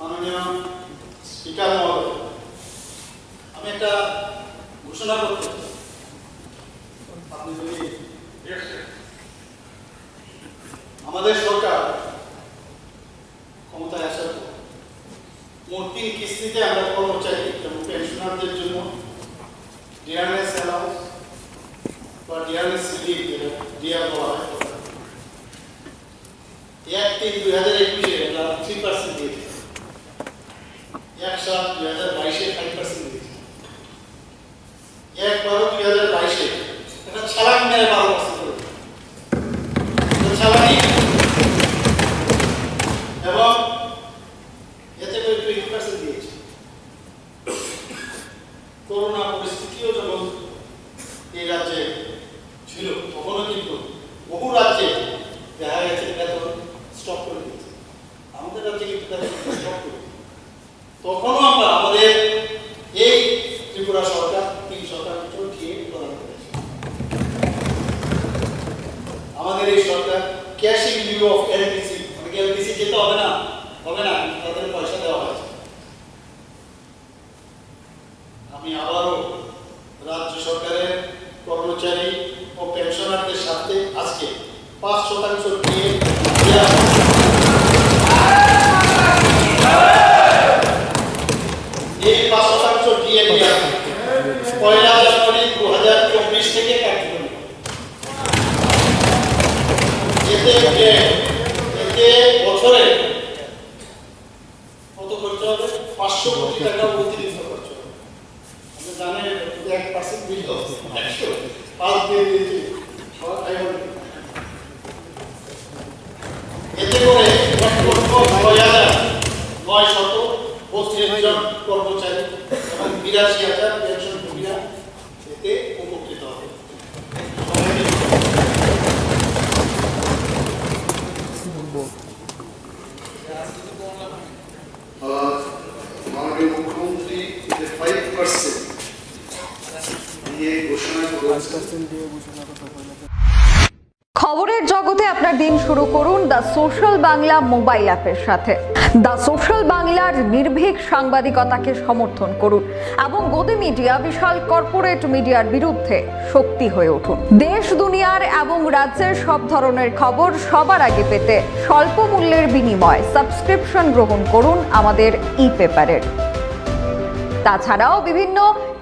মাননীয় স্পিকার মহোদয় আমি একটা ঘোষণা করতে আপনি যদি আমাদের সরকার ক্ষমতায় আসার পর মোট তিন কিস্তিতে আমরা কর্মচারী এবং পেনশনারদের জন্য ডিআরএস অ্যালাউন্স বা ডিআরএস যেটা ডিআর বলা হয় এক তিন দুই হাজার একুশে আমরা থ্রি পার্সেন্ট দিয়েছি। এক সাত দুই হাজার বাইশে এক বারো দুই হাজার বাইশে এবং এতে দিয়েছি। করোনা এই রাজ্যে ছিল, তখনও কিন্তু বহু রাজ্যে দেখা গেছে বেতন স্টপ করে দিয়েছে আমাদের রাজ্যে কিন্তু বেতন স্টপ করে দিয়েছে। তখনও আমরা আমাদের এই ত্রিপুরা সরকার তিন সরকার উঠিয়ে প্রদান করেছে আমাদের এই সরকার cash in lieu of LPC অনেকে এলপিসি যেতে হবে না? হবে না, তাদের পয়সা দেওয়া হয়েছে। আমি আবারও রাজ্য সরকারের কর্মচারী ও পেনশনারদের সাথে আজকে পাঁচ শতাংশ দিয়ে দেয়া এই পাঁচ শতাংশ দিয়ে দেওয়া পয়লা জানুয়ারি দু হাজার চব্বিশ থেকে কার্যকরী হবে। এতে যে এতে বছরে কত খরচ হবে? পাঁচশো কোটি টাকা খরচ জানেন এতে নয় শত বত্রিশ জন কর্মচারী এবং বিরাশি হাজার পেনশনভোগীরা এতে উপকৃত হবে। মাননীয় মুখ্যমন্ত্রী যে ফাইভ পার্সেন্ট দিয়ে ঘোষণা খবরের জগতে আপনার দিন শুরু করুন দ্য সোশ্যাল বাংলা মোবাইল অ্যাপের সাথে। দ্য সোশ্যাল বাংলার নির্ভীক সাংবাদিকতাকে সমর্থন করুন এবং গদি মিডিয়া, বিশাল কর্পোরেট মিডিয়ার বিরুদ্ধে শক্তি হয়ে উঠুন। দেশ, দুনিয়ার এবং রাজ্যের সব ধরনের খবর সবার আগে পেতে স্বল্প মূল্যের বিনিময়ে সাবস্ক্রিপশন গ্রহণ করুন আমাদের ই পেপারের তাছাড়াও বিভিন্ন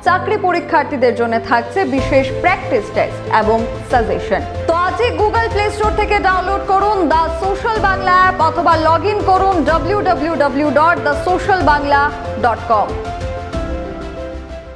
চাকরি পরীক্ষার্থীদের জন্য থাকছে বিশেষ প্র্যাকটিস টেস্ট এবং সাজেশন তো আজই গুগল প্লে স্টোর থেকে ডাউনলোড করুন দ্য সোশ্যাল বাংলা অ্যাপ অথবা লগ ইন করুন W W W dot the social Bangla dot com